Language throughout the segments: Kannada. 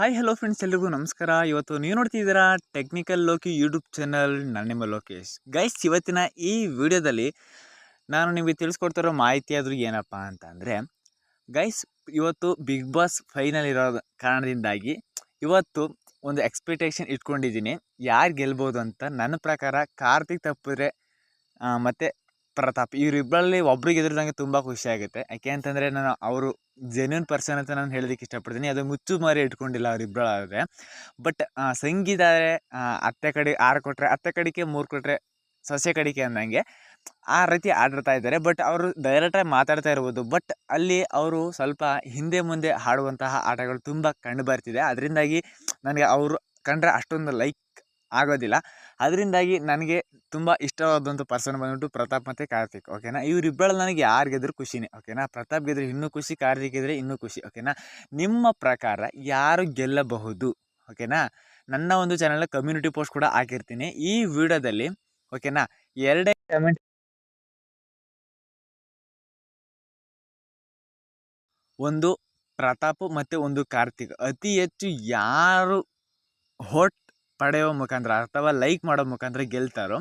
ಹಾಯ್ ಹಲೋ ಫ್ರೆಂಡ್ಸ್ ಎಲ್ರಿಗೂ ನಮಸ್ಕಾರ. ಇವತ್ತು ನೀವು ನೋಡ್ತಿದ್ದೀರಾ ಟೆಕ್ನಿಕಲ್ ಲೋಕಿ ಯೂಟ್ಯೂಬ್ ಚಾನಲ್ ನನ್ನ ನಿಮ್ಮ ಲೋಕೇಶ್. ಗೈಸ್ ಇವತ್ತಿನ ಈ ವಿಡಿಯೋದಲ್ಲಿ ನಾನು ನಿಮಗೆ ತಿಳಿಸ್ಕೊಡ್ತಿರೋ ಮಾಹಿತಿ ಆದರೂ ಏನಪ್ಪ ಅಂತ ಅಂದರೆ ಗೈಸ್ ಇವತ್ತು ಬಿಗ್ ಬಾಸ್ ಫೈನಲ್ ಇರೋ ಕಾರಣದಿಂದಾಗಿ ಇವತ್ತು ಒಂದು ಎಕ್ಸ್ಪೆಕ್ಟೇಷನ್ ಇಟ್ಕೊಂಡಿದ್ದೀನಿ. ಯಾರು ಗೆಲ್ಬೋದು ಅಂತ ನನ್ನ ಪ್ರಕಾರ ಕಾರ್ತಿಕ್ ತಪ್ಪಿದ್ರೆ ಮತ್ತು ಪ್ರತಾಪ್. ಇವರಿಬ್ಬರಲ್ಲಿ ಒಬ್ರಿಗೆ ಎದುರಿದಂಗೆ ತುಂಬ ಖುಷಿ ಆಗುತ್ತೆ. ಯಾಕೆ ಅಂತಂದರೆ ನಾನು ಅವರು ಜೆನ್ಯೂನ್ ಪರ್ಸನ್ ಅಂತ ನಾನು ಹೇಳೋದಕ್ಕೆ ಇಷ್ಟಪಡ್ತೀನಿ. ಅದು ಮುಚ್ಚು ಮಾರಿ ಇಟ್ಕೊಂಡಿಲ್ಲ ಅವರಿಬ್ಬರಾದರೆ ಬಟ್ ಸಂಗೀತ ಅತ್ತೆ ಕಡೆ ಆರು ಕೊಟ್ಟರೆ ಅತ್ತೆ ಕಡೆಗೆ ಮೂರು ಕೊಟ್ಟರೆ ಸೊಸೆ ಕಡಿಕೆ ಅಂದಂಗೆ ಆ ರೀತಿ ಆಡಿರ್ತಾ ಇದ್ದಾರೆ. ಬಟ್ ಅವರು ಡೈರೆಕ್ಟಾಗಿ ಮಾತಾಡ್ತಾ ಇರ್ಬೋದು. ಬಟ್ ಅಲ್ಲಿ ಅವರು ಸ್ವಲ್ಪ ಹಿಂದೆ ಮುಂದೆ ಹಾಡುವಂತಹ ಆಟಗಳು ತುಂಬ ಕಂಡು ಬರ್ತಿದೆ. ಅದರಿಂದಾಗಿ ನನಗೆ ಅವರು ಕಂಡ್ರೆ ಅಷ್ಟೊಂದು ಲೈಕ್ ಆಗೋದಿಲ್ಲ. ಅದರಿಂದಾಗಿ ನನಗೆ ತುಂಬ ಇಷ್ಟವಾದಂಥ ಪರ್ಸನ್ ಬಂದ್ಬಿಟ್ಟು ಪ್ರತಾಪ್ ಮತ್ತು ಕಾರ್ತಿಕ್ ಓಕೆನಾ ಇವರಿಬ್ಬರಲ್ಲಿ ನನಗೆ ಯಾರು ಗೆದ್ರು ಖುಷಿನೇ ಓಕೆನಾ ಪ್ರತಾಪ್ ಗೆದ್ರೆ ಇನ್ನೂ ಖುಷಿ, ಕಾರ್ತಿಕ್ ಗೆದ್ರೆ ಇನ್ನೂ ಖುಷಿ ಓಕೆನಾ ನಿಮ್ಮ ಪ್ರಕಾರ ಯಾರು ಗೆಲ್ಲಬಹುದು ಓಕೆನಾ ನನ್ನ ಒಂದು ಚಾನಲ್ ಕಮ್ಯುನಿಟಿ ಪೋಸ್ಟ್ ಕೂಡ ಹಾಕಿರ್ತೀನಿ. ಈ ವಿಡಿಯೋದಲ್ಲಿ ಓಕೆನಾ ಎರಡೇ ಕಮೆಂಟ್ ಒಂದು ಪ್ರತಾಪ್ ಮತ್ತು ಒಂದು ಕಾರ್ತಿಕ್. ಅತಿ ಹೆಚ್ಚು ಯಾರು ಹೋಟ್ ಪಡೆಯುವ ಮುಖಾಂತರ ಅಥವಾ ಲೈಕ್ ಮಾಡೋ ಮುಖಾಂತರ ಗೆಲ್ತಾರೋ,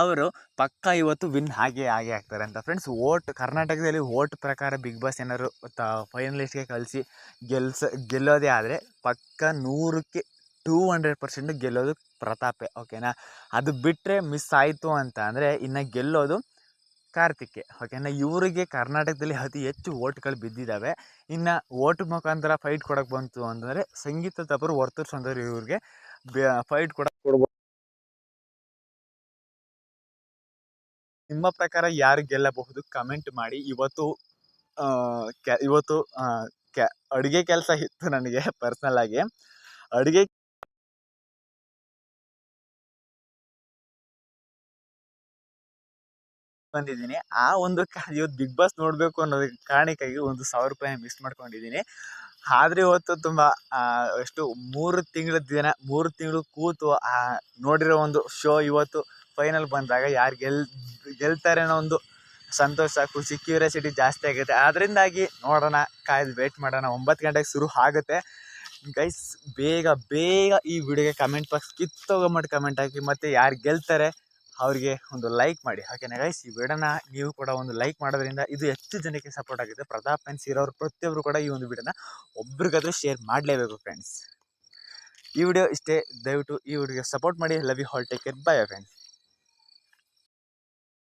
ಅವರು ಪಕ್ಕ ಇವತ್ತು ವಿನ್ ಹಾಗೆ ಹಾಗೆ ಆಗ್ತಾರೆ ಅಂತ. ಫ್ರೆಂಡ್ಸ್ ಓಟ್ ಕರ್ನಾಟಕದಲ್ಲಿ ಓಟ್ ಪ್ರಕಾರ ಬಿಗ್ ಬಾಸ್ ಏನಾದ್ರು ತ ಫೈನಲಿಸ್ಟ್ಗೆ ಕಳಿಸಿ ಗೆಲ್ಸ, ಗೆಲ್ಲೋದೇ ಆದರೆ ಪಕ್ಕ ನೂರಕ್ಕೆ ಟೂ ಹಂಡ್ರೆಡ್ ಪರ್ಸೆಂಟ್ ಗೆಲ್ಲೋದು ಪ್ರತಾಪೆ ಓಕೆನಾ ಅದು ಬಿಟ್ಟರೆ ಮಿಸ್ ಆಯಿತು ಅಂತ ಅಂದರೆ ಇನ್ನು ಗೆಲ್ಲೋದು ಕಾರ್ತಿಕ್ಕೆ ಓಕೆನಾ ಇವರಿಗೆ ಕರ್ನಾಟಕದಲ್ಲಿ ಅತಿ ಹೆಚ್ಚು ಓಟ್ಗಳು ಬಿದ್ದಿದ್ದಾವೆ ಇನ್ನು ಓಟ್ ಮುಖಾಂತರ ಫೈಟ್ ಕೊಡೋಕೆ ಬಂತು ಅಂತಂದರೆ ಸಂಗೀತ ತಪ್ಪರು ಹೊರ್ತುರ್ಸಂದ್ರೆ ಇವ್ರಿಗೆ ಫೈಟ್ ಕೂಡ ಕೊಡ್ಬೋದು ನಿಮ್ಮ ಪ್ರಕಾರ ಯಾರು ಗೆಲ್ಲಬಹುದು? ಕಮೆಂಟ್ ಮಾಡಿ. ಇವತ್ತು ಇವತ್ತು ಕ್ಯಾ ಅಡುಗೆ ಕೆಲಸ ಇತ್ತು ನನಗೆ ಪರ್ಸ್ನಲ್ ಆಗಿ. ಅಡುಗೆ ಬಂದಿದ್ದೀನಿ. ಆ ಒಂದು ಇವತ್ತು ಬಿಗ್ ಬಾಸ್ ನೋಡಬೇಕು ಅನ್ನೋದಕ್ಕೆ ಕಾರಣಕ್ಕಾಗಿ ಒಂದು ಸಾವಿರ ರೂಪಾಯಿ ಮಿಸ್ ಮಾಡ್ಕೊಂಡಿದ್ದೀನಿ. ಆದ್ರೆ ಇವತ್ತು ತುಂಬ ಎಷ್ಟು ಮೂರು ತಿಂಗಳ ದಿನ, ಮೂರು ತಿಂಗಳು ಕೂತು ನೋಡಿರೋ ಒಂದು ಶೋ ಇವತ್ತು ಫೈನಲ್ ಬಂದಾಗ ಯಾರು ಗೆಲ್, ಗೆಲ್ತಾರೆ ಅನ್ನೋ ಒಂದು ಸಂತೋಷ, ಖುಷಿ ಕ್ಯೂರಿಯಾಸಿಟಿ ಜಾಸ್ತಿ ಆಗುತ್ತೆ. ಅದರಿಂದಾಗಿ ನೋಡೋಣ, ಕಾಯ್ದು ವೇಟ್ ಮಾಡೋಣ. ಒಂಬತ್ತು ಗಂಟೆಗೆ ಶುರು ಆಗುತ್ತೆ. ಗೈಸ್ ಬೇಗ ಬೇಗ ಈ ವಿಡಿಯೋಗೆ ಕಮೆಂಟ್ ಬಾಕ್ಸ್ ಕಿತ್ತೋಗೋ ಕಮೆಂಟ್ ಹಾಕಿ ಮತ್ತು ಯಾರು ಗೆಲ್ತಾರೆ ಅವರಿಗೆ ಒಂದು ಲೈಕ್ ಮಾಡಿ. ಹಾಗೆಯೇ ಗೈಸ್ ಈ ವಿಡಿಯೋನ ನೀವು ಕೂಡ ಒಂದು ಲೈಕ್ ಮಾಡೋದ್ರಿಂದ ಇದು ಹೆಚ್ಚು ಜನಕ್ಕೆ ಸಪೋರ್ಟ್ ಆಗುತ್ತೆ? ಪ್ರತಾಪ್ ಫ್ರೆಂಡ್ಸ್ ಇರೋರು ಪ್ರತಿಯೊಬ್ಬರು ಕೂಡ ಈ ಒಂದು ವಿಡಿಯೋನ ಒಬ್ರಿಗಾದರೂ ಶೇರ್ ಮಾಡಲೇಬೇಕು ಫ್ರೆಂಡ್ಸ್ ಈ ವಿಡಿಯೋ ಇಷ್ಟೇ. ದಯವಿಟ್ಟು ಈ ವಿಡಿಯೋಗೆ ಸಪೋರ್ಟ್ ಮಾಡಿ. Love you all take care bye friends